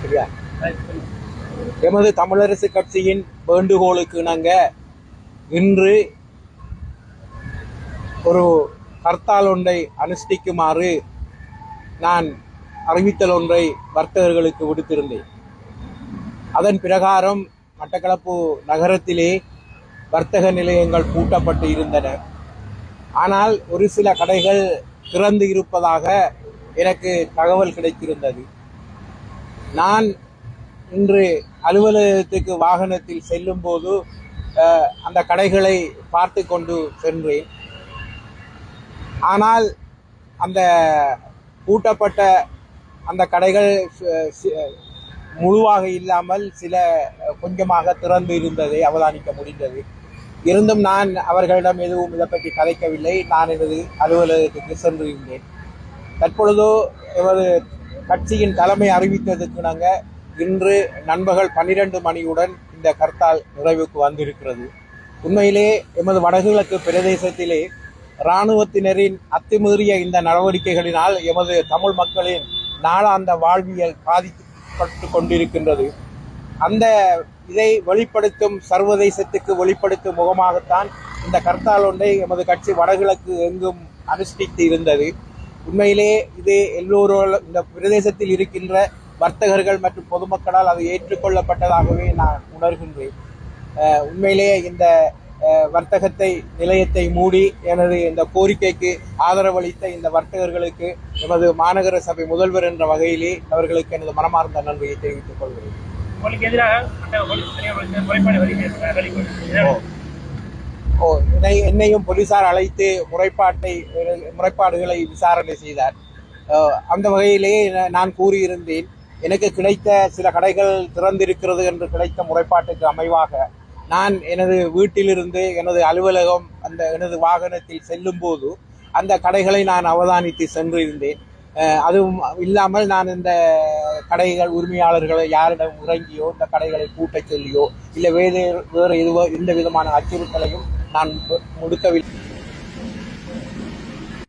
சரியா? எமது தமிழரசு கட்சியின் வேண்டுகோளுக்கு இணங்க இன்று ஒரு ஹர்த்தால் ஒன்றை அனுஷ்டிக்குமாறு நான் அறிவித்தல் ஒன்றை வர்த்தகர்களுக்கு விடுத்திருந்தேன். அதன் பிரகாரம் மட்டக்களப்பு நகரத்திலே வர்த்தக நிலையங்கள் பூட்டப்பட்டு இருந்தன. ஆனால் ஒரு சில கடைகள் திறந்து இருப்பதாக எனக்கு தகவல் கிடைத்திருந்தது. நான் இன்று அலுவலகத்துக்கு வாகனத்தில் செல்லும்போது அந்த கடைகளை பார்த்து கொண்டு சென்றேன். ஆனால் அந்த பூட்டப்பட்ட அந்த கடைகள் முழுவாக இல்லாமல் சில கொஞ்சமாக திறந்து இருந்ததை அவதானிக்க முடிந்தது. இருந்தும் நான் அவர்களிடம் எதுவும் இதை பற்றி கதைக்கவில்லை. நான் எனது அலுவலகத்துக்கு சென்று இருந்தேன். தற்பொழுதோ எமது கட்சியின் தலைமை அறிவித்ததுக்கு நாங்கள் இன்று நண்பகல் பன்னிரண்டு மணியுடன் இந்த கர்த்தால் நிறைவுக்கு வந்திருக்கிறது. உண்மையிலே எமது வடகிழக்கு பிரதேசத்திலே இராணுவத்தினரின் அத்துமீறிய இந்த நடவடிக்கைகளினால் எமது தமிழ் மக்களின் நாளாந்த வாழ்வியல் பாதிக்கப்பட்டு கொண்டிருக்கின்றது அந்த இதை வெளிப்படுத்தும் சர்வதேசத்துக்கு வெளிப்படுத்தும் முகமாகத்தான் இந்த கர்த்தால் ஒன்றை எமது கட்சி வடகிழக்கு எங்கும் அனுஷ்டித்து இருந்தது. உண்மையிலே இது எல்லோரும் இந்த பிரதேசத்தில் இருக்கின்ற வர்த்தகர்கள் மற்றும் பொதுமக்களால் அது ஏற்றுக்கொள்ளப்பட்டதாகவே நான் உணர்கின்றேன். உண்மையிலேயே இந்த வர்த்தகத்தை நிலையத்தை மூடி எனது இந்த கோரிக்கைக்கு ஆதரவளித்த இந்த வர்த்தகர்களுக்கு எமது மாநகர சபை முதல்வர் என்ற வகையிலே அவர்களுக்கு எனது மனமார்ந்த நன்றியை தெரிவித்துக் கொள்கிறேன். ஓ. என்னை என்னையும் போலீசார் அழைத்து முறைப்பாட்டை முறைப்பாடுகளை விசாரணை செய்தார். அந்த வகையிலேயே நான் கூறியிருந்தேன் எனக்கு கிடைத்த சில கடைகள் திறந்திருக்கிறது என்று கிடைத்த முறைப்பாட்டுக்கு அமைவாக நான் எனது வீட்டிலிருந்து எனது அலுவலகம் அந்த எனது வாகனத்தில் செல்லும் போது அந்த கடைகளை நான் அவதானித்து சென்றிருந்தேன். அதுவும் இல்லாமல் நான் இந்த கடைகள் உரிமையாளர்களை யாரிடம் உறங்கியோ இந்த கடைகளை பூட்டச் சொல்லியோ இல்லை வேறு வேறு எதுவோ எந்த விதமான அச்சுறுத்தலையும் நான் மு- முடுக்கவில்லை.